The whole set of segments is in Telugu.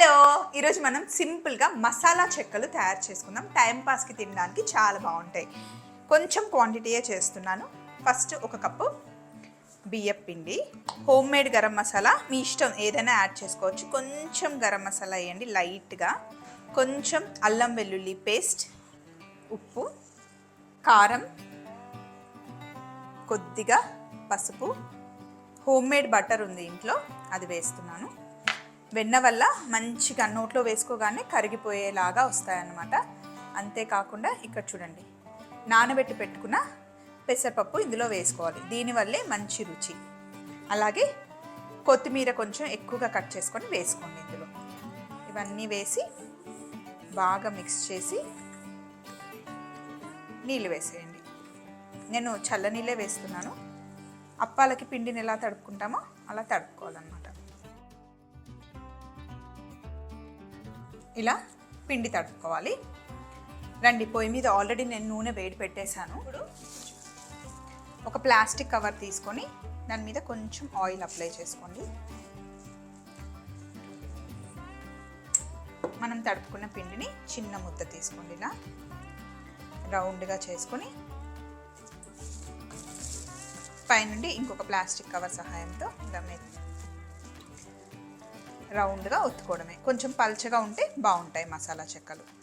హలో ఈరోజు మనం సింపుల్గా మసాలా చెక్కలు తయారు చేసుకుందాం. టైం పాస్కి తినడానికి చాలా బాగుంటాయి. కొంచెం క్వాంటిటీయే చేస్తున్నాను. ఫస్ట్ ఒక కప్పు బియ్యం పిండి హోమ్ మేడ్ గరం మసాలా. మీ ఇష్టం ఏదైనా యాడ్ చేసుకోవచ్చు. కొంచెం గరం మసాలా వేయండి లైట్గా కొంచెం అల్లం వెల్లుల్లి పేస్ట్ ఉప్పు కారం కొద్దిగా పసుపు హోమ్ మేడ్ బటర్ ఉంది ఇంట్లో. అది వేస్తున్నాను. వెన్న వల్ల మంచిగా నోట్లో వేసుకోగానే కరిగిపోయేలాగా వస్తాయన్నమాట. అంతేకాకుండా ఇక్కడ చూడండి నానబెట్టి పెట్టుకున్న పెసరపప్పు ఇందులో వేసుకోవాలి. దీనివల్లే మంచి రుచి. అలాగే కొత్తిమీర కొంచెం ఎక్కువగా కట్ చేసుకొని వేసుకోండి ఇందులో. ఇవన్నీ వేసి బాగా మిక్స్ చేసి నీళ్ళు వేసేయండి. నేను చల్ల నీళ్ళే వేస్తున్నాను. అప్పాలకి పిండిని ఎలా తడుపుకుంటామో అలా తడుపుకోవాలన్నమాట. ఇలా పిండి తడుపుకోవాలి. రండి పొయ్యి మీద ఆల్రెడీ నేను నూనె వేడి పెట్టేశాను. ఇప్పుడు ఒక ప్లాస్టిక్ కవర్ తీసుకొని దాని మీద కొంచెం ఆయిల్ అప్లై చేసుకోండి. మనం తడుపుకున్న పిండిని చిన్న ముద్ద తీసుకోండి ఇలా. రౌండ్గా చేసుకొని పైనుండి ఇంకొక ప్లాస్టిక్ కవర్ సహాయంతో ఇలా రౌండ్గా ఒత్తుకోవడమే. కొంచెం పల్చగా ఉంటే బాగుంటాయి మసాలా చెక్కలు.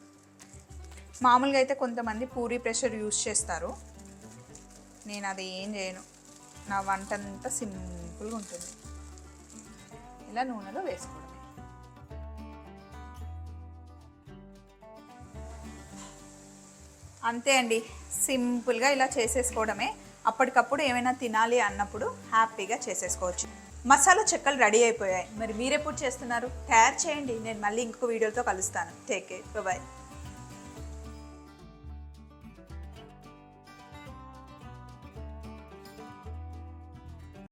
మామూలుగా అయితే కొంతమంది పూరీ ప్రెషర్ యూస్ చేస్తారు. నేను అది ఏం చేయను. నా వంట అంతా సింపుల్గా ఉంటుంది. ఇలా నూనెలో వేసుకోవడమే. అంతే అండి. సింపుల్గా ఇలా చేసేసుకోవడమే. అప్పటికప్పుడు ఏమైనా తినాలి అన్నప్పుడు హ్యాపీగా చేసేసుకోవచ్చు. మసాలా చెక్కలు రెడీ అయిపోయాయి. మరి మీరెప్పుడు చేస్తున్నారు? తయారు చేయండి. నేను మళ్ళీ ఇంకొక వీడియోతో కలుస్తాను. Take care bye